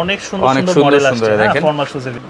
অনেক সুন্দর অনেক সুন্দর সুন্দর আসছে। দেখেন।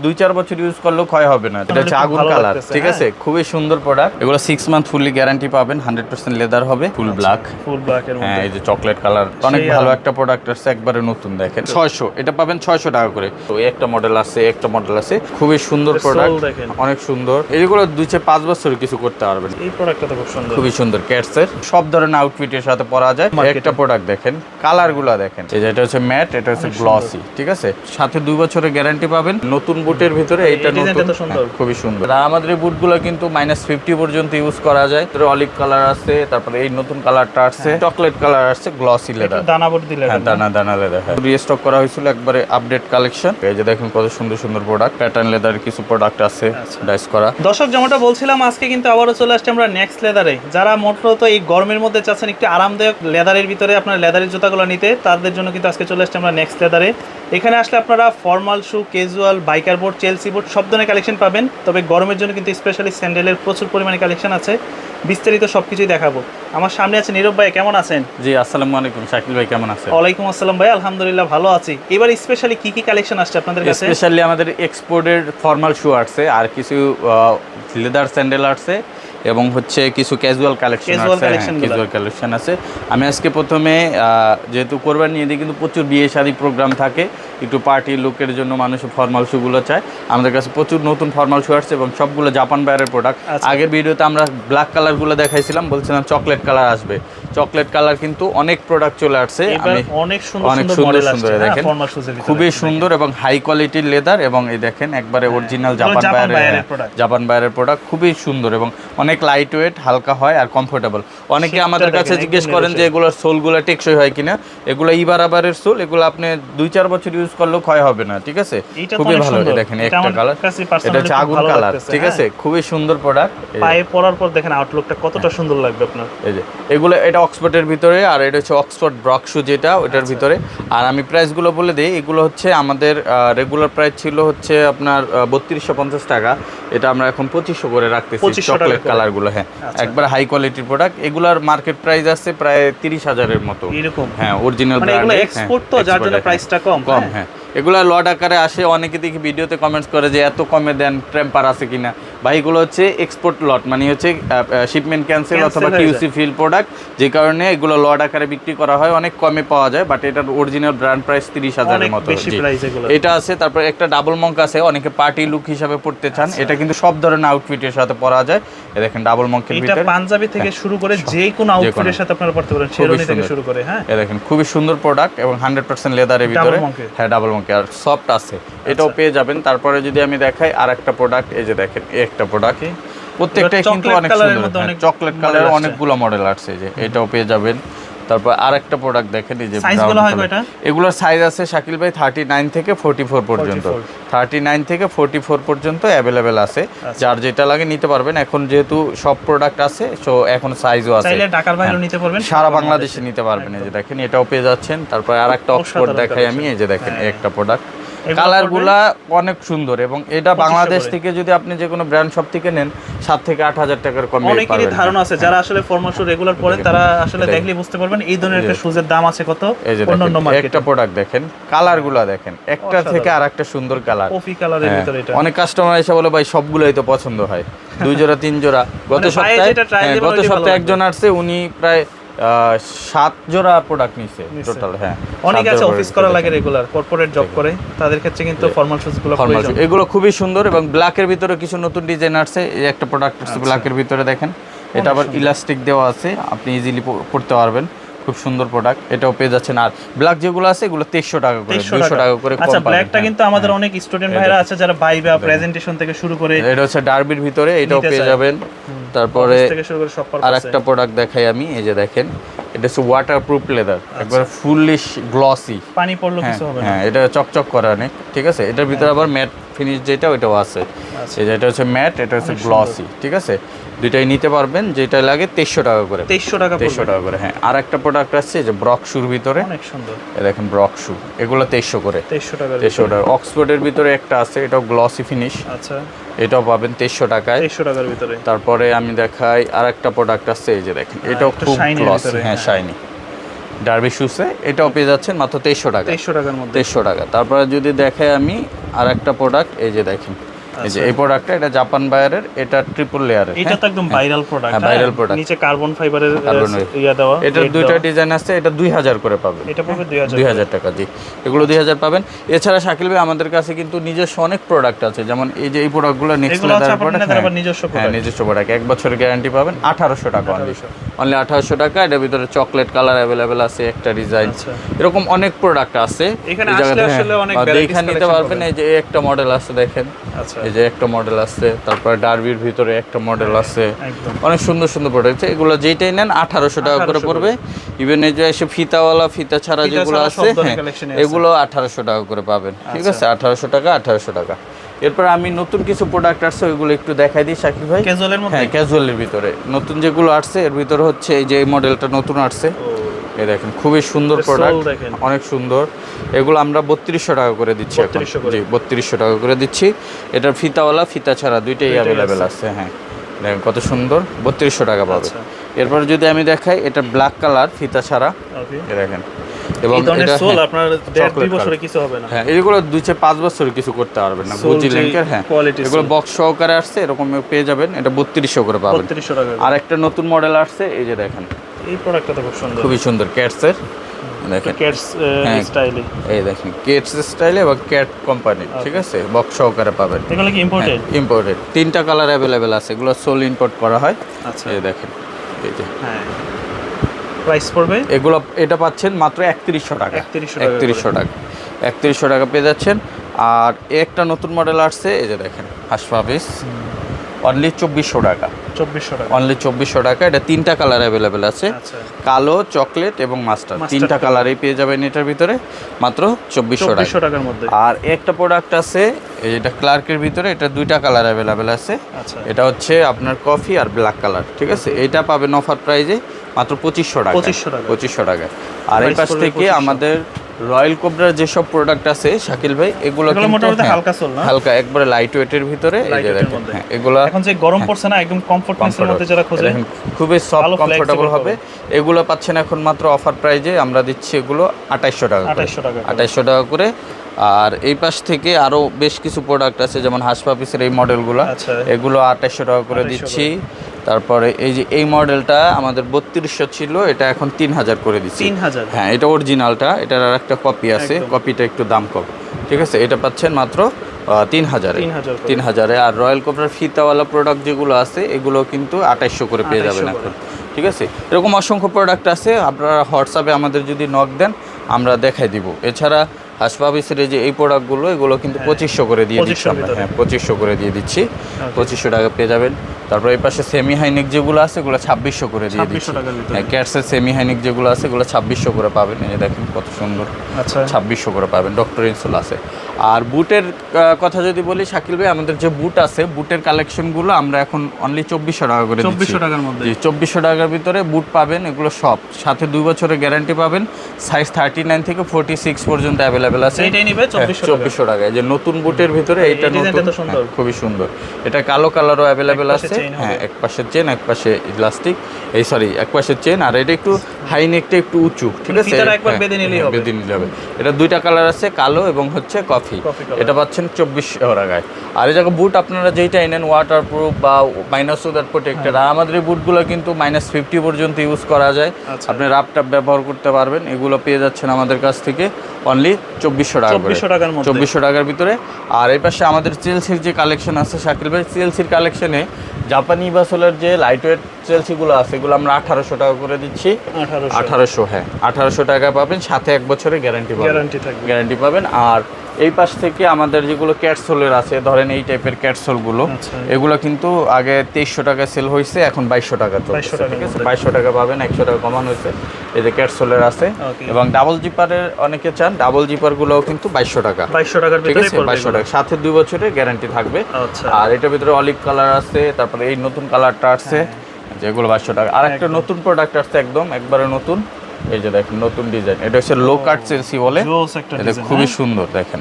দুই চার বছর ইউজ করলেও ক্ষয় হবে না। এটা হচ্ছে আগুন কালার ঠিক হ্যাঁ। আছে খুবই সুন্দর প্রোডাক্ট এগুলো সিক্স মান্থ ফুললি গ্যারান্টি পাবেন হান্ড্রেড পার্সেন্ট লেদার হবে ফুল ব্ল্যাক ফুল ব্ল্যাক হ্যাঁ এই যে চকলেট কালার অনেক ভালো একটা প্রোডাক্ট আসছে একবারে নতুন দেখেন। ছয়শো এটা পাবেন ছয়শো টাকা করে। তো একটা মডেল আছে একটা মডেল আছে খুবই সুন্দর প্রোডাক্ট দেখেন। অনেক সুন্দর। এইগুলো দুই চার পাঁচ বছর কিছু করতে পারবেন। এই প্রোডাক্টটা তো খুব সুন্দর। খুবই সুন্দর ক্যাটসের সব ধরনের আউটফিটের সাথে পরা যায়। একটা প্রোডাক্ট দেখেন কালারগুলা দেখেন। এই যে এটা হচ্ছে ম্যাট এটা হচ্ছে গ্লসি ঠিক আছে সাথে দুই বছরের গ্যারান্টি পাবেন। নতুন বুটের ভিতরে এই এইটা নতুন। হ্যাঁ, খুবই সুন্দর। আর আমাদের বুটগুলো কিন্তু মাইনাস ফিফটি পর্যন্ত ইউজ করা যায়। তোর অলিভ কালার আছে তারপরে এই নতুন কালারটা আসছে। চকলেট কালার আসছে গ্লসি লেদার দানা বোর্ড দিলে হ্যাঁ দানা দানা লেদার হ্যাঁ। রিস্টক করা হয়েছিল একবারে আপডেট কালেকশন এই যে দেখুন কত সুন্দর সুন্দর প্রোডাক্ট প্যাটার্ন লেদার কিছু প্রোডাক্ট আছে আচ্ছা। ডাইস করা। দর্শক যেমনটা বলছিলাম আজকে কিন্তু আবারও চলে আসছে আমরা নেক্সট লেদারে যারা মূলত এই গরমের মধ্যে চাচ্ছেন একটু আরামদায়ক লেদারের ভিতরে আপনার লেদারের জুতাগুলো নিতে তাদের জন্য কিন্তু আজকে চলে আসছে আমরা নেক্সট লেদারে এখানে আসলে আপনারা formal shoe casual biker boot Chelsea boot সব ধরনের কালেকশন পাবেন। তবে গরমের জন্য কিন্তু স্পেশালি স্যান্ডেলের প্রচুর পরিমাণে কালেকশন আছে। বিস্তারিত সব কিছুই দেখাবো। আমার সামনে আছে নীরব ভাই কেমন আছেন? জি আসসালামু আলাইকুম। শাকিল ভাই কেমন আছেন? ওয়ালাইকুম আসসালাম ভাই আলহামদুলিল্লাহ ভালো আছি। এবার স্পেশালি কি কি কালেকশন আসছে আপনাদের কাছে? স্পেশালি আমাদের এক্সপোর্টের ফর্মাল শু আসছে আর কিছু লেদার স্যান্ডেল আসছে এবং হচ্ছে কিছু ক্যাজুয়াল কালেকশন আছে ক্যাজুয়াল কালেকশন আছে। আমি আজকে প্রথমে যেহেতু কোরবানি ঈদে কিন্তু প্রচুর বিয়ে শাদী প্রোগ্রাম থাকে একটু পার্টি লুকের জন্য মানুষ ফর্মাল শুগুলো চায়। আমাদের কাছে প্রচুর নতুন ফর্মাল শু আসছে এবং সবগুলো জাপান বাইরের প্রোডাক্ট। আগের ভিডিওতে আমরা ব্ল্যাক কালারগুলো দেখাইছিলাম বলছিলাম চকলেট কালার আসবে। চকলেট কালার কিন্তু অনেক প্রোডাক্ট চলে আসছে। অনেক সুন্দর সুন্দর আসছে দেখেন। খুবই সুন্দর এবং হাই কোয়ালিটির লেদার এবং এই দেখেন একবারে অরিজিনাল জাপান জাপান বাইরের হ্যাঁ, জাপান বাইরের প্রোডাক্ট খুবই সুন্দর এবং অনেক লাইট ওয়েট হালকা হয় আর কমফোর্টেবল অনেকে আমাদের কাছে জিজ্ঞেস করেন যে। এগুলোর সোলগুলো টেকসই হয় কিনা? এগুলো ইবারাবারের সোল এগুলো আপনি দুই চার বছর ইউজ করলেও ক্ষয় হবে না ঠিক আছে? খুবই ভালো। দেখেন একটা কালার এটা হচ্ছে আগুন কালার ঠিক হ্যাঁ। আছে খুবই সুন্দর প্রোডাক্ট পায়ে পরার পর দেখেন আউটলুকটা কতটা সুন্দর লাগবে আপনার। এই যে এগুলো এটা অক্সফোর্ডের ভিতরে আর এটা হচ্ছে অক্সফোর্ড ব্রক শু যেটা ওটার আচ্ছা। ভিতরে। আর আমি প্রাইসগুলো বলে দিই এগুলো হচ্ছে আমাদের রেগুলার প্রাইস ছিল হচ্ছে আপনার বত্রিশশো পঞ্চাশ টাকা। এটা আমরা এখন পঁচিশশো করে রাখতেছি চকলেট। কালারগুলো হ্যাঁ। আচ্ছা। একবার হাই কোয়ালিটির প্রোডাক্ট এগুলার মার্কেট প্রাইস আছে প্রায় তিরিশ হাজারের মতো। এরকম। হ্যাঁ অরিজিনাল এগুলো এক্সপোর্ট তো যার জন্য প্রাইসটা কম কম হ্যাঁ। এগুলো লড আকারে আসে, অনেকে দেখি ভিডিওতে কমেন্টস করে যে এত কমে দেন ট্রেম্পার আছে কিনা। বা এগুলো হচ্ছে এক্সপোর্ট লট মানে হচ্ছে শিপমেন্ট ক্যান্সেল অথবা হয়ে কিউসি ফিল প্রোডাক্ট যে কারণে এগুলো লড আকারে বিক্রি করা হয় অনেক কমে পাওয়া যায় বাট এটার অরিজিনাল ব্র্যান্ড প্রাইস তিরিশ হাজারের মতো এটা আছে তারপর একটা ডাবল মঙ্ক আছে অনেকে পার্টি লুক হিসাবে পড়তে চান আচ্ছা। এটা কিন্তু সব ধরনের আউটফিটের সাথে পরা যায়। দেখেন ডাবল মঙ্কের ভিতরে। পাঞ্জাবি থেকে শুরু করে যে কোনো আউটফিটের সাথে আপনারা পড়তে পারেন শেরওয়ানি থেকে শুরু করে হ্যাঁ। দেখেন খুবই সুন্দর প্রোডাক্ট এবং হান্ড্রেড পার্সেন্ট লেদারের ভিতরে। হ্যাঁ ডাবল মঙ্কে আর সফট আছে। এটাও আচ্ছা। পেয়ে যাবেন। তারপরে যদি আমি দেখাই আর একটা প্রোডাক্ট এই যে দেখেন একটা প্রোডাক্ট Okay. প্রত্যেকটাই কিন্তু অনেক সুন্দর। চকলেট model কালার অনেকগুলো মডেল আসছে যে এটাও পেয়ে যাবেন। তারপর আর একটা প্রোডাক্ট দেখেন এই যে হয়? এগুলোর সাইজ আছে শাকিল ভাই থার্টি নাইন থেকে ফোর্টি ফোর পর্যন্ত। 44 থার্টি নাইন থেকে ফোর্টি ফোর পর্যন্ত অ্যাভেলেবেল আছে। আচ্ছা। যার যেটা লাগে নিতে পারবেন। এখন যেহেতু সব প্রোডাক্ট আছে সো এখন সাইজও আছে। চাইলে ঢাকার বাইরেও হ্যাঁ। নিতে পারবেন সারা বাংলাদেশে নিতে পারবেন। এই যে দেখেন এটাও পেয়ে যাচ্ছেন। তারপর আর একটা অক্সফোর্ড দেখাই আমি এই যে দেখেন হ্যাঁ। একটা প্রোডাক্ট কালারগুলা অনেক সুন্দর এবং এটা বাংলাদেশ থেকে যদি আপনি যে কোনো ব্র্যান্ড শপ থেকে নেন সাত থেকে আট হাজার টাকার কমে অনেকেরই ধারণা আছে যারা আসলে ফর্মাল শু রেগুলার পরেন তারা আসলে। দেখলে বুঝতে পারবেন এই ধরনের একটা শুজের দাম আছে কত অন্যান্য মার্কেটে একটা প্রোডাক্ট দেখেন কালারগুলা দেখেন একটা থেকে আর একটা সুন্দর কালার। কফি কালারের ভিতরে এটা। অনেক কাস্টমার এসে বলে ভাই সবগুলোই তো পছন্দ হয়। দুই জোড়া তিন জোড়া। গত মানে সপ্তাহে হ্যাঁ, গত সপ্তাহে একজন আসছে উনি প্রায় সাত জোড়া প্রোডাক্ট নিছে। টোটাল হ্যাঁ। অনেক আছে অফিস করা লাগে রেগুলার কর্পোরেট জব করে। তাদের ক্ষেত্রে কিন্তু ফর্মাল শুজগুলো ফর্মাল প্রয়োজন। এগুলো খুবই সুন্দর এবং ব্ল্যাকের ভিতরে কিছু নতুন ডিজাইন আসছে। এই একটা প্রোডাক্ট আচ্ছা। ব্ল্যাকের ভিতরে দেখেন। এটা আবার ইলাস্টিক দেওয়া আছে। আপনি ইজিলি পড়তে পারবেন। খুব সুন্দর প্রোডাক্ট এটাও পেয়ে যাচ্ছেন। আর ব্ল্যাক যেগুলো আছে এগুলো তেইশশো টাকা করে 2300 দুশো টাকা। করে আচ্ছা ব্ল্যাকটা হ্যাঁ। কিন্তু আমাদের অনেক স্টুডেন্ট ভাইরা আছে যারা বাইবা প্রেজেন্টেশন থেকে শুরু করে এটা হচ্ছে ডার্বির ভিতরে এটাও পেয়ে যাবেন। তারপরে আর একটা প্রোডাক্ট দেখাই আমি এই যে দেখেন এটা হচ্ছে ওয়াটার প্রুফ লেদার একবার ফুললি গ্লসি পানি পড়ল হ্যাঁ কিছু হবে না। হ্যাঁ এটা চকচক করা অনেক ঠিক আছে? এটার ভিতরে আবার ম্যাট ফিনিশ যেটা ওইটাও আছে। এই যে এটা হচ্ছে ম্যাট এটা হচ্ছে গ্লসি ঠিক আছে? দুইটাই নিতে পারবেন যেটা লাগে তেইশশো টাকা করে। তেইশশো টাকা তেইশশো টাকা করে হ্যাঁ। আর একটা প্রোডাক্ট আসছে যে ব্রক শুর ভিতরে। অনেক সুন্দর। দেখেন ব্রক শু এগুলো তেইশশো করে। তেইশশো টাকা তেইশশো টাকা। অক্সফোর্ডের ভিতরে একটা আছে এটাও গ্লসি ফিনিশ আচ্ছা। এটাও পাবেন তেইশশো টাকায়। তেইশশো টাকার ভিতরে। তারপরে আমি দেখাই আর একটা প্রোডাক্ট আছে এই যে দেখেন এটাও খুব গ্লসি হ্যাঁ হ্যাঁ। শাইনি ডার্বি শুসে এটাও পেয়ে যাচ্ছেন মাত্র তেইশশো টাকা। তেইশশো টাকার মধ্যে। তেইশশো টাকা। তারপরে যদি দেখাই আমি আর একটা প্রোডাক্ট এই যে দেখেন এই যে এই প্রোডাক্টটা এটা জাপান বায়ারের এটা ট্রিপল লেয়ারের এটা তো একদম ভাইরাল প্রোডাক্ট হ্যাঁ, viral product। নিচে কার্বন ফাইবারের ইয়া দেওয়া plate দুইটা ডিজাইন আছে এটা দুই হাজার করে পাবেন। এটা পড়বে দুই হাজার দুই হাজার টাকা জি। এগুলো দুই হাজার পাবেন। এছাড়া শাকিল ভাই আমাদের কাছে কিন্তু নিজস্ব অনেক প্রোডাক্ট আছে। যেমন এই যে এই প্রোডাক্টগুলো নেক্সট লেদার প্রোডাক্ট আবার নিজস্ব হ্যাঁ product। নিজস্ব প্রোডাক্ট এক বছরের গ্যারান্টি পাবেন আঠারোশো টাকা অনলি অনলি আঠারোশো টাকা। এটার ভিতরে চকলেট কালার অ্যাভেলেবেল আছে একটা ডিজাইন আচ্ছা। এরকম অনেক প্রোডাক্ট আছে। এখানে আসলে হ্যাঁ, অনেক দেখে নিতে পারবেন এই যে একটা মডেল আছে দেখেন। আচ্ছা। এই যে একটা মডেল আছে তারপর ডার্বির ভিতরে একটা মডেল আছে। অনেক সুন্দর সুন্দর প্রোডাক্ট এগুলো যেটাই নেন আঠারোশো টাকা করে পড়বে। ইভেন এই যে এসে ফিতাওয়ালা ফিতা ছাড়া যেগুলো আছে হ্যাঁ, আছে। এগুলো আঠারোশো টাকা করে পাবেন। ঠিক আচ্ছা। আছে? আঠারোশো টাকা আঠারোশো টাকা। এরপর আমি নতুন কিছু প্রোডাক্ট আসছে ওইগুলো একটু দেখাই দিই সাকিব ভাই। ক্যাজুয়ালের মধ্যে? হ্যাঁ ক্যাজুয়ালের ভিতরে। নতুন যেগুলো আসছে এর ভিতরে হচ্ছে এই যে এই মডেলটা নতুন আসছে। এই দেখেন খুবই সুন্দর প্রোডাক্ট অনেক সুন্দর। এগুলো আমরা বত্রিশশো টাকা করে দিচ্ছি এখন। জি বত্রিশশো টাকা করে দিচ্ছি। এটার ফিতাওয়ালা ফিতা ছাড়া দুইটাই অ্যাভেলেবেল আছে। হ্যাঁ। দেখেন কত সুন্দর বত্রিশশো টাকা পাবে। আচ্ছা। এরপর যদি আমি দেখাই এটা ব্ল্যাক কালার ফিতা ছাড়া। দেখেন। এবং এটা হ্যাঁ, আপনার দেড় দুই chocolate বছরে কিছু হবে না। হ্যাঁ এগুলো দুই চেয়ে পাঁচ বছরে কিছু করতে পারবেন না। হ্যাঁ। এগুলো বক্স সহকারে আসছে এরকম পেয়ে যাবেন। এটা বত্রিশশো করে পাবেন। আর একটা নতুন মডেল আসছে এই যে দেখেন। এই প্রোডাক্টটা তো খুব সুন্দর। খুবই সুন্দর ক্যাটসের দেখেন ক্যাটস হ্যাঁ। স্টাইলে এই দেখেন কেটস স্টাইলে এবং ক্যাট কোম্পানি ঠিক আছে? বক্স সহকারে পাবেন। এগুলো কি ইম্পোর্টেড ইম্পোর্টেড তিনটা কালার অ্যাভেলেবেল আছে এগুলো সোল ইম্পোর্ট করা হয়। আচ্ছা। এই দেখেন এই যে। হ্যাঁ। প্রাইস পড়বে? এগুলো এটা পাচ্ছেন মাত্র একত্রিশশো টাকা। 3100 টাকা একত্রিশশো টাকা। একত্রিশশো টাকা পেয়ে যাচ্ছেন। আর একটা নতুন মডেল আসছে এই যে দেখেন হাসপাবিস অনলি চব্বিশশো টাকা। চব্বিশশো টাকা। অনলি চব্বিশশো টাকা। এটা তিনটা কালার অ্যাভেলেবেল আছে। আচ্ছা। কালো চকলেট এবং মাস্টার তিনটা কালারই পেয়ে যাবেন এটার ভিতরে। মাত্র চব্বিশশো টাকা। টাকার মধ্যে। আর একটা প্রোডাক্ট আছে এটা ক্লার্কের ভিতরে এটা দুইটা কালার অ্যাভেলেবেল আছে। আচ্ছা। এটা হচ্ছে আপনার কফি আর ব্ল্যাক কালার ঠিক আছে? এটা পাবেন অফার প্রাইজে মাত্র পঁচিশশো টাকা। 2500 টাকা। পঁচিশশো টাকা আর এই পাশ থেকে আমাদের রয়্যাল কোবরার যেসব প্রোডাক্ট আছে শাকিল ভাই এগুলো মোটামুটি হ্যাঁ, হালকা সোল না? হালকা একবারে লাইট ওয়েটের ভিতরে হ্যাঁ এগুলো এখন যে গরম পড়ছে না একদম কমফোর্টনেসের মধ্যে যারা খোঁজে খুবই সফট কমফোর্টেবল হবে। এগুলো পাচ্ছেন এখন মাত্র অফার প্রাইজে আমরা দিচ্ছি এগুলো আঠাইশশো টাকা করে। 2800 টাকা করে। আঠাইশশো টাকা করে। আর এই পাশ থেকে আরও বেশ কিছু প্রোডাক্ট আছে যেমন হাসপাপিসের এই মডেলগুলো আচ্ছা। এগুলো আঠাইশশো টাকা করে দিচ্ছি। তারপরে এই যে এই মডেলটা আমাদের বত্রিশশো ছিল এটা এখন তিন হাজার করে দিচ্ছি। তিন হাজার হ্যাঁ এটা অরিজিনালটা এটার আর একটা কপি আছে। কপিটা একটু দাম কম। ঠিক আছে? এটা পাচ্ছেন মাত্র তিন হাজারে তিন হাজারে আর রয়্যাল কোবরার ফিতাওয়ালা প্রোডাক্ট যেগুলো আছে এগুলো কিন্তু আঠাইশশো করে পেয়ে যাবেন 2800 এখন। ঠিক আছে? এরকম অসংখ্য প্রোডাক্ট আছে আপনারা হোয়াটসঅ্যাপে আমাদের যদি নক দেন আমরা দেখাই দিব। এছাড়া হাসপাবিসের এই যে এই প্রোডাক্টগুলো এগুলো কিন্তু পঁচিশশো করে দিয়ে দিচ্ছি 2500 হ্যাঁ পঁচিশশো করে দিয়ে দিচ্ছি। পঁচিশশো টাকা পেয়ে যাবেন। তারপর এই পাশে সেমি হাইনেক যেগুলো আছে এগুলো ছাব্বিশশো করে দিয়ে 2600 দিচ্ছি। হ্যাঁ ক্যাটসের সেমি হাইনেক যেগুলো আছে এগুলো ছাব্বিশশো করে পাবেন। এই দেখেন কত সুন্দর। আচ্ছা। ছাব্বিশশো করে পাবেন। ডক্টর ইনসুল আছে। আর বুটের কথা যদি বলি শাকিল ভাই আমাদের যে বুট আছে বুটের কালেকশনগুলো আমরা এখন অনলি চব্বিশশো টাকা করে চব্বিশশো টাকার মধ্যে। চব্বিশশো টাকার ভিতরে বুট পাবেন এগুলো সব। সাথে দুই বছরের গ্যারান্টি পাবেন। সাইজ থার্টি নাইন থেকে ফোর্টি সিক্স পর্যন্ত অ্যাভেলেবেল আছে। এইটাই নিবে চব্বিশশো টাকা। চব্বিশশো টাকা। এই যে নতুন বুটের ভিতরে এইটা নতুন। হ্যাঁ, খুবই সুন্দর। এটা কালো কালারও অ্যাভেলেবেল আছে। হ্যাঁ এক পাশের চেন এক পাশে ইলাস্টিক এই সরি এক পাশের চেন আর এটা একটু হাই নেকটা একটু উঁচু। ঠিক মানে আছে? ফিতাটা একবার হ্যাঁ, বেঁধে নিলেই হ্যাঁ, হবে। বেঁধে নিলে হবে। এটা দুইটা কালার আছে কালো এবং হচ্ছে কফি এটা পাচ্ছেন চব্বিশশো টাকায়। আর এই জায়গায় বুট আপনারা যেইটা এনেন ওয়াটারপ্রুফ বা মাইনাস ওদার প্রোটেক্টেড আর আমাদের এই বুটগুলো কিন্তু মাইনাস ফিফটি পর্যন্ত ইউজ করা যায়। আচ্ছা। আপনি রাপটাপ ব্যবহার করতে পারবেন। এগুলো পেয়ে যাচ্ছেন আমাদের কাছ থেকে অনলি চব্বিশশো টাকা চব্বিশশো টাকার মধ্যে। চব্বিশশো টাকার ভিতরে। আর এই পাশে আমাদের চেলসির যে কালেকশন আছে শাকিল ভাই চেলসির কালেকশনে জাপানি বাসলের যে লাইট ওয়েট চেলসিগুলো আছে এগুলো আমরা আঠারোশো টাকা করে দিচ্ছি। আঠারোশো। হ্যাঁ। আঠারোশো টাকা পাবেন সাথে এক বছরের গ্যারান্টি পাবেন। গ্যারান্টি থাকবে। গ্যারান্টি পাবেন। আর এই পাশ থেকে আমাদের যেগুলো ক্যাটসোলের আছে ধরেন এই টাইপের ক্যাটসোলগুলো আচ্ছা। এগুলো কিন্তু আগে তেইশশো টাকা সেল হয়েছে এখন বাইশশো টাকা 2200 চলছে ঠিক আছে? বাইশশো টাকা পাবেন একশো টাকা কমানো হয়েছে এই যে ক্যাটসোলের আছে। এবং ডাবল জিপারের অনেকে চান ডাবল জিপারগুলোও কিন্তু বাইশশো টাকা। বাইশশো টাকা ঠিক আছে? বাইশশো টাকা। সাথে দুই বছরের গ্যারান্টি থাকবে। আচ্ছা। আর এটার ভিতরে অলিভ কালার আছে তারপরে এই নতুন কালারটা আসছে যেগুলো বাইশশো টাকা। আর একটা নতুন প্রোডাক্ট আসছে একদম একবারে নতুন। এই যে দেখেন নতুন ডিজাইন। এটা হচ্ছে লো কাট চেলসি বলে। এটা খুবই হ্যাঁ? সুন্দর দেখেন।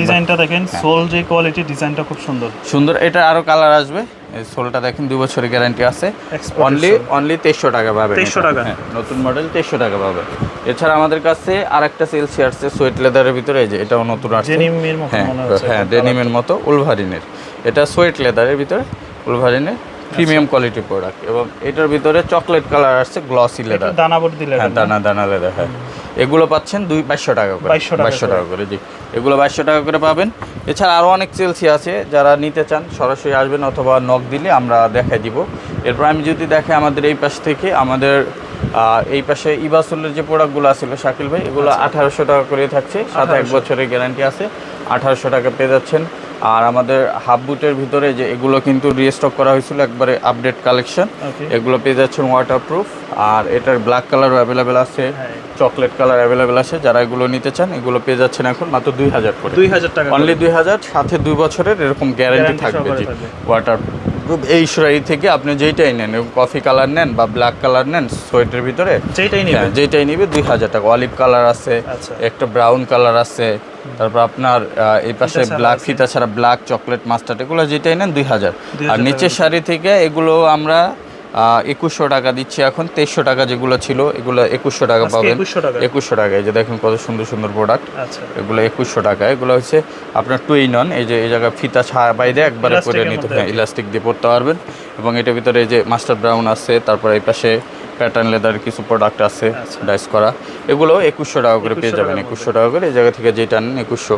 ডিজাইনটা দেখেন সোল যে কোয়ালিটি ডিজাইনটা খুব সুন্দর। সুন্দর এটা আরও কালার আসবে। এই সোলটা দেখেন দুই বছরের গ্যারান্টি আছে। অনলি অনলি তেইশশো টাকা পাবে 2300 টাকা? নতুন মডেল তেইশশো টাকা পাবে। এছাড়া আমাদের কাছে আর একটা সেলসি আসছে সোয়েট লেদারের ভিতরে এই যে এটাও নতুন আসছে। ডেনিমের মতো হ্যাঁ মনে হচ্ছে। হ্যাঁ ডেনিমের মতো উলভারিনের এটা সোয়েট লেদারের ভিতরে উলভারিনের প্রিমিয়াম কোয়ালিটি প্রোডাক্ট এবং এটার ভিতরে চকলেট কালার আসছে গ্লসি লেদার দানাবট দিলে হ্যাঁ দানা দানা লেদার হ্যাঁ। এগুলো পাচ্ছেন দুই বাইশশো টাকা করে। 2200 টাকা বাইশশো টাকা করে। জি। এগুলো বাইশশো টাকা করে পাবেন। এছাড়া আরও অনেক সেলসি আছে যারা নিতে চান সরাসরি আসবেন অথবা নক দিলে আমরা দেখাই দিব। এরপর আমি যদি দেখে আমাদের এই পাশ থেকে আমাদের এই পাশে ইবাসুলের যে প্রোডাক্টগুলো আছিল শাকিল ভাই এগুলো আচ্ছা। আঠারোশো টাকা করে থাকছে সাথে এক বছরের গ্যারান্টি আছে। আঠারোশো টাকা পেয়ে যাচ্ছেন। আর আমাদের হাফ বুটের ভিতরে যে এগুলো কিন্তু রিস্টক করা হয়েছিল একবারে আপডেট কালেকশন এগুলো পেয়ে যাচ্ছেন ওয়াটারপ্রুফ আর এটার ব্ল্যাক কালারও অ্যাভেলেবেল আছে। চকলেট কালার অ্যাভেলেবেল আছে। যারা এগুলো নিতে চান এগুলো পেয়ে যাচ্ছেন এখন মাত্র দুই হাজার করে। দুই হাজার টাকা অনলি দুই হাজার সাথে দুই বছরের এরকম গ্যারান্টি থাকবে ওয়াটারপ্রুফ জি থাকবে। ওয়াটার এই সুরাই থেকে আপনি যেইটাই নেন কফি কালার নেন বা ব্ল্যাক কালার নেন সোয়েটের ভিতরে যেটাই নেবেন যেইটাই যেটাই নিবে দুই হাজার টাকা অলিভ কালার আছে আচ্ছা। একটা ব্রাউন কালার আছে তারপর আপনার এই পাশে ব্ল্যাক। ফিতা ছাড়া ব্ল্যাক চকলেট মাস্টার এগুলো যেটাই নেন দুই হাজার আর নিচের শাড়ি থেকে এগুলো আমরা একুশশো টাকা দিচ্ছি এখন তেইশশো টাকা যেগুলো ছিল এগুলো একুশশো টাকা পাবেন। একুশশো টাকায় এই যে দেখেন কত সুন্দর সুন্দর প্রোডাক্ট আচ্ছা। এগুলো একুশশো টাকা এগুলো হচ্ছে আপনার টুই নন এই যে এই জায়গায় ফিতা ছায়া বাইরে একবারে করে পরে নিতে হ্যাঁ ইলাস্টিক দিয়ে পড়তে পারবেন। এবং এটার ভিতরে এই যে মাস্টার ব্রাউন আছে তারপরে এই পাশে প্যাটার্ন লেদারের কিছু প্রোডাক্ট আছে আচ্ছা। ডাইস করা এগুলো একুশশো টাকা করে পেয়ে যাবেন একুশশো টাকা করে এই জায়গা থেকে যেটা নেন একুশশো।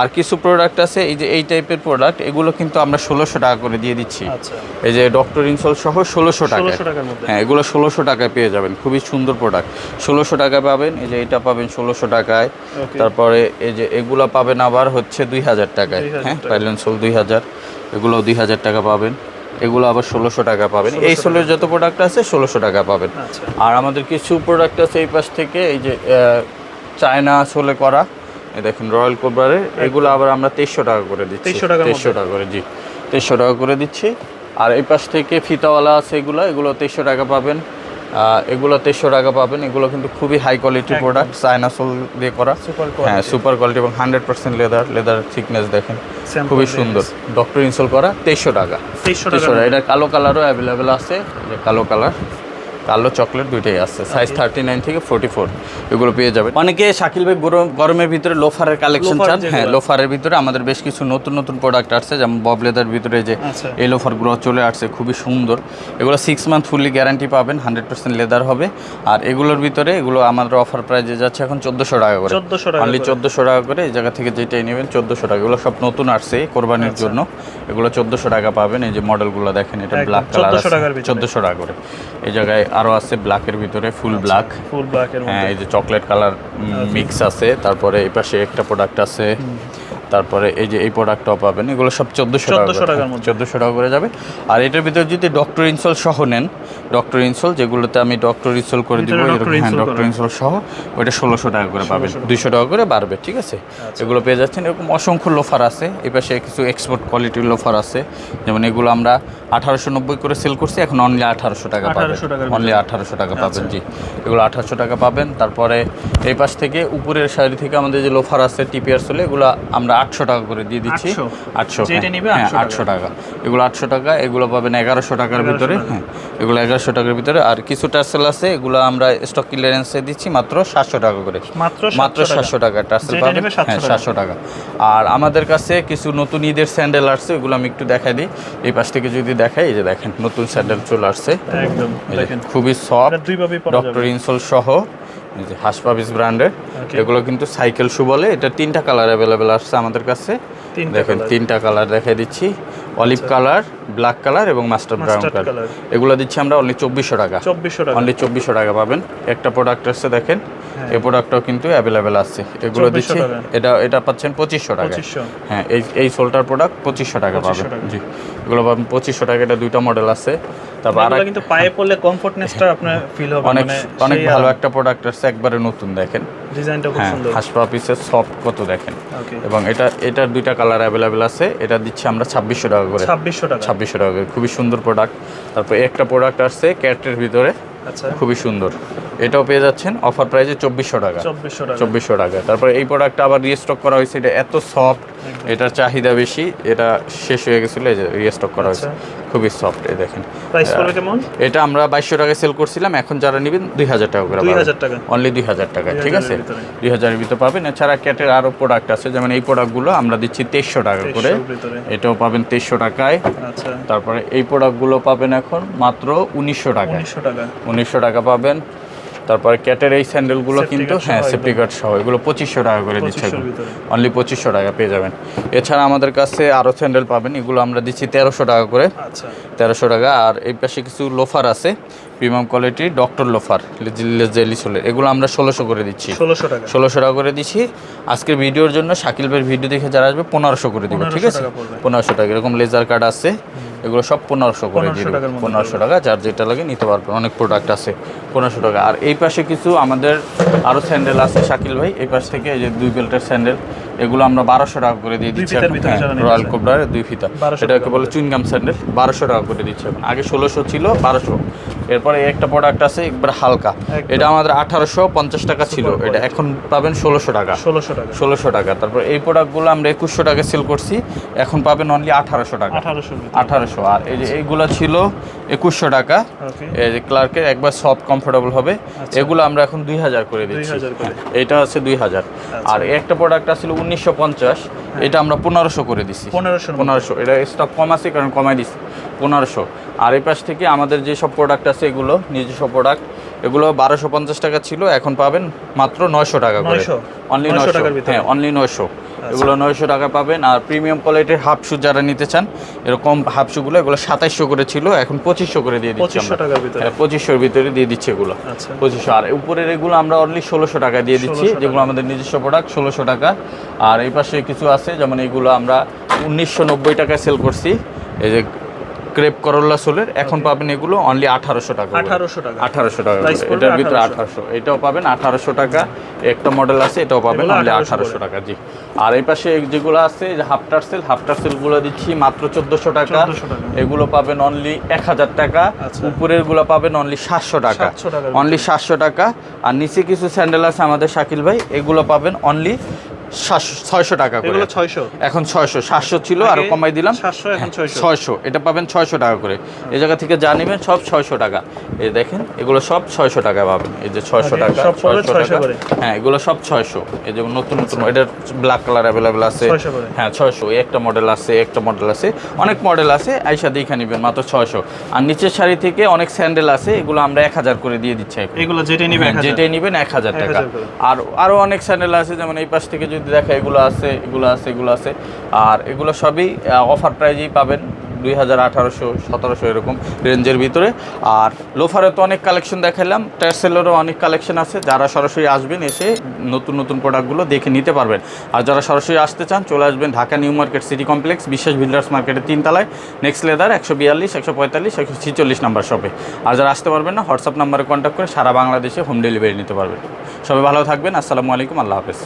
আর কিছু প্রোডাক্ট আছে এই যে এই টাইপের প্রোডাক্ট এগুলো কিন্তু আমরা ষোলোশো টাকা করে দিয়ে দিচ্ছি। আচ্ছা। এই যে ডক্টর ইনসল সহ ষোলোশো টাকা হ্যাঁ এগুলো ষোলোশো টাকায় পেয়ে যাবেন খুবই সুন্দর প্রোডাক্ট ষোলোশো টাকায় পাবেন এই যে এটা পাবেন ষোলোশো টাকায়। তারপরে এই যে এগুলো পাবেন আবার হচ্ছে দুই হাজার টাকায়। হ্যাঁ টাকা। পাইলেন সোল দুই হাজার এগুলো দুই হাজার টাকা পাবেন। এগুলো আবার ষোলোশো টাকা পাবেন। এই 1600 সোলের যত প্রোডাক্ট আছে ষোলোশো টাকা পাবেন। আচ্ছা। আর আমাদের কিছু প্রোডাক্ট আছে এই পাশ থেকে এই যে চায়না সোলে করা। দেখুন রয়্যাল কোবরারে এগুলো আবার আমরা তেইশশো টাকা করে দিচ্ছি। 2300 টাকার তেইশশো টাকা করে জি। তেইশশো টাকা করে দিচ্ছি। আর এই পাশ থেকে ফিতাওয়ালা আছে এগুলো এগুলো তেইশশো টাকা পাবেন। এগুলো তেইশশো টাকা পাবেন। এগুলো কিন্তু খুবই হাই কোয়ালিটি প্রোডাক্ট সাইনাসোল সোল দিয়ে করা। হ্যাঁ সুপার কোয়ালিটি এবং hundred percent leather leather thickness দেখেন। খুবই সুন্দর। ডক্টর ইনস্টল করা তেইশশো টাকা। তেইশশো টাকা এটা কালো কালারও অ্যাভেলেবেল আছে। কালো কালার কালো চকলেট দুইটাই আছে। সাইজ থার্টি নাইন থেকে ফোর্টি ফোর এগুলো পেয়ে যাবেন। অনেকে শাকিল ভাই গরম গরমের ভিতরে লোফারের কালেকশন চান। হ্যাঁ লোফারের ভিতরে আমাদের বেশ কিছু নতুন নতুন প্রোডাক্ট আসছে যেমন বব লেদার ভিতরে যে আচ্ছা। এই লোফারগুলো চলে আসছে খুবই সুন্দর। এগুলো সিক্স মান্থ ফুললি গ্যারান্টি পাবেন হান্ড্রেড পার্সেন্ট লেদার হবে। আর এগুলোর ভিতরে এগুলো আমাদের অফার প্রাইজে যাচ্ছে এখন চোদ্দোশো টাকা করে। 1400 টাকা অনলি চোদ্দোশো টাকা করে এই জায়গা থেকে যেটাই নেবেন চোদ্দোশো টাকা। এগুলো সব নতুন আসছে কোরবানির আচ্ছা। জন্য। এগুলো চোদ্দোশো টাকা পাবেন এই যে মডেলগুলো দেখেন এটা ব্ল্যাক কালার 1400 টাকার ভিতরে। চোদ্দোশো টাকা করে। এই জায়গায় আরও আছে ব্ল্যাকের ভিতরে ফুল ব্ল্যাক ফুল ব্ল্যাকের হ্যাঁ এই যে চকলেট কালার মিক্স আছে তারপরে এই পাশে একটা প্রোডাক্ট আছে। তারপরে এই যে এই প্রোডাক্টটাও পাবেন এগুলো সব চোদ্দোশো 1400 টাকার মধ্যে। চোদ্দোশো টাকা করে যাবে। আর এটার ভিতরে যদি ডক্টর ইনসল সহ নেন ডক্টর ইনসল যেগুলোতে আমি ডক্টর ইনসল করে দিব হ্যাঁ ডক্টর। ইনসল সহ ওইটা ষোলোশো টাকা করে পাবেন। 1600 দুইশো টাকা করে বাড়বে ঠিক আছে? আচ্ছা। এগুলো পেয়ে যাচ্ছেন এরকম অসংখ্য লোফার আছে। এই পাশে কিছু এক্সপোর্ট কোয়ালিটির লোফার আছে। যেমন এগুলো আমরা আঠারোশো নব্বই করে সেল করছি এখন অনলি আঠারোশো টাকা পাবেন। অনলি আঠারোশো টাকা পাবেন জি। এগুলো আঠারোশো টাকা পাবেন। তারপরে এই পাশ থেকে উপরের শাড়ি থেকে আমাদের যে লোফার আছে টিপিআর সোলে এগুলো আমরা আটশো টাকা করে দিয়ে দিচ্ছি। আটশো? হ্যাঁ আটশো টাকা। এগুলো আটশো টাকা এগুলো পাবেন এগারোশো টাকার ভিতরে হ্যাঁ। এগুলো এগারোশো টাকার ভিতরে। আর কিছু টার্সেল আছে এগুলো আমরা স্টক ক্লিয়ারেন্সে দিচ্ছি মাত্র সাতশো টাকা করে। মাত্র মাত্র সাতশো টাকা টার্সেল 700 হ্যাঁ সাতশো টাকা। আর আমাদের কাছে কিছু নতুন ঈদের স্যান্ডেল আসছে ওগুলো আমি একটু দেখাই দিই। এই পাশ থেকে যদি দেখাই এই যে দেখেন নতুন স্যান্ডেল চলে আসছে। খুবই সফট ডক্টর ইনসোল সহ হাসপাবিস ব্র্যান্ডের এগুলো কিন্তু সাইকেল শু বলে এটা তিনটা কালার অ্যাভেলেবেল আসছে আমাদের কাছে। দেখেন তিনটা কালার দেখাই দিচ্ছি। অলিভ কালার ব্ল্যাক কালার এবং মাস্টার ব্রাউন কালার এগুলো দিচ্ছি আমরা অনলি চব্বিশশো টাকা। চব্বিশশো টাকা। অনলি চব্বিশশো টাকা পাবেন। একটা প্রোডাক্ট আসছে দেখেন। হ্যাঁ। এই প্রোডাক্টটাও কিন্তু অ্যাভেলেবেল আছে। এগুলো দিচ্ছি এটা এটা পাচ্ছেন পঁচিশশো টাকা। হ্যাঁ এই এই সোলটার প্রোডাক্ট পঁচিশশো টাকা পাবেন। জি। এগুলো পাবেন পঁচিশশো টাকা। এটা দুইটা মডেল আছে। তারপর আর কিন্তু পায়ে পড়লে কমফোর্টনেসটা আপনার ফিল হবে অনেক মানে অনেক ভালো একটা প্রোডাক্ট আসছে একবারে নতুন দেখেন। ডিজাইনটা খুব হ্যাঁ সুন্দর। হাসপা পিসের সফট কত দেখেন। এবং এটা এটার দুইটা কালার অ্যাভেলেবেল আছে এটা দিচ্ছি আমরা ছাব্বিশশো টাকা করে। ছাব্বিশশো টাকা। ছাব্বিশশো টাকা করে খুবই সুন্দর প্রোডাক্ট তারপর একটা প্রোডাক্ট আসছে ক্যাটের ভিতরে। আচ্ছা। খুবই সুন্দর। এটাও পেয়ে যাচ্ছেন। অফার প্রাইসে চব্বিশশো টাকা। চব্বিশশো টাকা। চব্বিশশো টাকা। তারপরে এই প্রোডাক্টটা আবার রিস্টক করা হয়েছে। এটা এত সফট এটার চাহিদা বেশি। এটা শেষ হয়ে গেছিল এই যে রিস্টক করা হয়েছে। খুবই সফট এই দেখেন। এটা আমরা বাইশশো টাকায় সেল করছিলাম। এখন যারা নেবেন দুই হাজার টাকা করে টাকা। অনলি দুই হাজার টাকা ঠিক আছে? দুই হাজারের ভিতরে পাবেন। এছাড়া ক্যাটের আরও প্রোডাক্ট আছে। যেমন এই প্রোডাক্টগুলো আমরা দিচ্ছি তেইশশো টাকা করে। এটাও পাবেন তেইশশো টাকায়। আচ্ছা। তারপরে এই প্রোডাক্টগুলো পাবেন এখন মাত্র উনিশশো টাকা। উনিশশো টাকা পাবেন। তারপরে ক্যাটের এই স্যান্ডেলগুলো কিন্তু হ্যাঁ সেফটি গার্ড সহ এগুলো পঁচিশশো টাকা করে দিচ্ছে 2500 অনলি পঁচিশশো টাকা পেয়ে যাবেন। এছাড়া আমাদের কাছে আরও স্যান্ডেল পাবেন এগুলো আমরা দিচ্ছি তেরোশো টাকা করে। আচ্ছা। তেরোশো টাকা। আর এই পাশে কিছু লোফার আছে প্রিমিয়াম কোয়ালিটির ডক্টর লোফার জেলি সোলের এগুলো আমরা ষোলোশো করে দিচ্ছি। ষোলোশো টাকা। ষোলোশো টাকা করে দিচ্ছি। আজকের ভিডিওর জন্য শাকিল ভাইয়ের ভিডিও দেখে যারা আসবে পনেরোশো করে দিব ঠিক আছে? পনেরোশো টাকা। এরকম লেজার কার্ড আছে। এগুলো সব পনেরোশো করে 1500 দিয়ে পনেরোশো টাকা যার যেটা লাগে নিতে পারবে। অনেক প্রোডাক্ট আছে পনেরোশো টাকা। আর এই পাশে কিছু আমাদের আরও স্যান্ডেল আছে শাকিল ভাই। এই পাশ থেকে এই যে দুই বেল্টের স্যান্ডেল এগুলো আমরা বারোশো টাকা করে দিয়ে দিচ্ছি রয়্যাল। কোবরার দুই ফিতা। 1200 এটাকে টাকা বলে চুইনগাম স্যান্ডেল। বারোশো টাকা করে দিচ্ছে এখন। আগে ষোলোশো ছিল বারোশো। এরপরে একটা প্রোডাক্ট আছে একবার হালকা। এটা আমাদের আঠারোশো পঞ্চাশ টাকা ছিল। এটা এখন পাবেন ষোলোশো টাকা। ষোলোশো টাকা। ষোলোশো টাকা। তারপর এই প্রোডাক্টগুলো আমরা একুশশো টাকা সেল করছি। এখন পাবেন অনলি আঠারোশো টাকা। আঠারোশো। আর এই যে এইগুলো ছিল একুশশো টাকা। এই যে ক্লার্কের একবার সফট কমফোর্টেবল হবে। আচ্ছা। এগুলো আমরা এখন দুই হাজার করে দিচ্ছি। 2000 করে। এটা আছে দুই হাজার। আচ্ছা। আর একটা প্রোডাক্ট ছিল উনিশশো পঞ্চাশ এটা আমরা পনেরোশো করে দিচ্ছি পনেরোশো পনেরোশো এটা স্টক কম আছে কারণ কমাই দিছি। পনেরোশো। আর এই পাশ থেকে আমাদের যে সব প্রোডাক্ট আছে এগুলো নিজস্ব প্রোডাক্ট এগুলো বারোশো পঞ্চাশ টাকা ছিল এখন পাবেন মাত্র নয়শো টাকা করে। 900 অনলি 900 নয়শো? হ্যাঁ অনলি নয়শো। এগুলো নয়শো টাকা পাবেন। আর প্রিমিয়াম কোয়ালিটির হাফ শু যারা নিতে চান এরকম হাফ শুগুলো এগুলো সাতাইশশো করে ছিল এখন পঁচিশশো করে দিয়ে দিচ্ছি হ্যাঁ পঁচিশশোর ভিতরে দিয়ে দিচ্ছি এগুলো। আচ্ছা। পঁচিশশো। আর উপরের এগুলো আমরা অনলি ষোলোশো টাকা দিয়ে দিচ্ছি যেগুলো আমাদের নিজস্ব প্রোডাক্ট ষোলোশো টাকা। আর এই পাশে কিছু আছে যেমন এগুলো আমরা উনিশশো নব্বই টাকায় সেল করছি। এই যে ক্রেপ করল্লা সোলের এখন পাবেন এগুলো অনলি আঠারোশো টাকা আঠারোশো টাকা। আঠারোশো টাকা এটার ভিতরে আঠারোশো। এটাও পাবেন আঠারোশো টাকা। একটা মডেল আছে এটাও পাবেন অনলি আঠারোশো টাকা জি। আর এই পাশে যেগুলো আছে যে হাফ টার্সেল হাফ টার্সেলগুলো দিচ্ছি মাত্র চোদ্দোশো টাকা। এগুলো পাবেন অনলি এক হাজার টাকা। আচ্ছা। উপরেরগুলো পাবেন অনলি সাতশো টাকা। অনলি সাতশো টাকা। আর নিচে কিছু স্যান্ডেল আছে আমাদের শাকিল ভাই এগুলো পাবেন অনলি ছয়শো টাকা করে। ছয়শো। এখন ছয়শো। সাতশো ছিল আরও কমাই দিলাম। 700 এখন 600 ছয়শো। এটা পাবেন ছয়শো টাকা করে। এই জায়গা থেকে যা নেবেন সব ছয়শো টাকা। এই দেখেন এগুলো সব ছয়শো টাকা পাবেন। এই যে ছয়শো টাকা সব পড়বে 600 600 টাকা। হ্যাঁ এগুলো সব ছয়শো। এই যেমন নতুন নতুন এটার ব্ল্যাক কালার অ্যাভেলেবেল আছে। হ্যাঁ ছয়শো। একটা মডেল আছে একটা মডেল আছে। অনেক মডেল আছে আইসা দেখে নেবেন মাত্র ছয়শো। আর নিচের শাড়ি থেকে অনেক স্যান্ডেল আছে এগুলো আমরা এক হাজার করে দিয়ে দিচ্ছি এগুলো যেটা নিবে হ্যাঁ, যেটাই নেবেন এক হাজার টাকা। 1000 আর আরও অনেক স্যান্ডেল আছে যেমন এই পাশ থেকে যদি দেখা এগুলো আছে এগুলো আছে এগুলো আছে। আর এগুলো সবই অফার প্রাইজেই পাবেন দুই হাজার আঠারোশো, সতেরোশো এরকম রেঞ্জের ভিতরে। আর লোফারে তো অনেক কালেকশন দেখালাম টার্সেলেরও অনেক কালেকশন আছে। যারা সরাসরি আসবেন এসে নতুন নতুন প্রোডাক্টগুলো দেখে নিতে পারবেন। আর যারা সরাসরি আসতে চান, চলে আসবেন Dhaka new market city complex, Biswas builders মার্কেটের তিনতলায়। নেক্সট লেদার একশো বিয়াল্লিশ, একশো পঁয়তাল্লিশ, একশো ছিচল্লিশ নাম্বার শপে আর যারা আসতে পারবেন না হোয়াটসঅ্যাপ নাম্বারে কন্ট্যাক্ট করে সারা বাংলাদেশে হোম ডেলিভারি নিতে পারবেন। সবাই ভালো থাকবেন, আসসালামু আলাইকুম, আল্লাহ হাফেজ।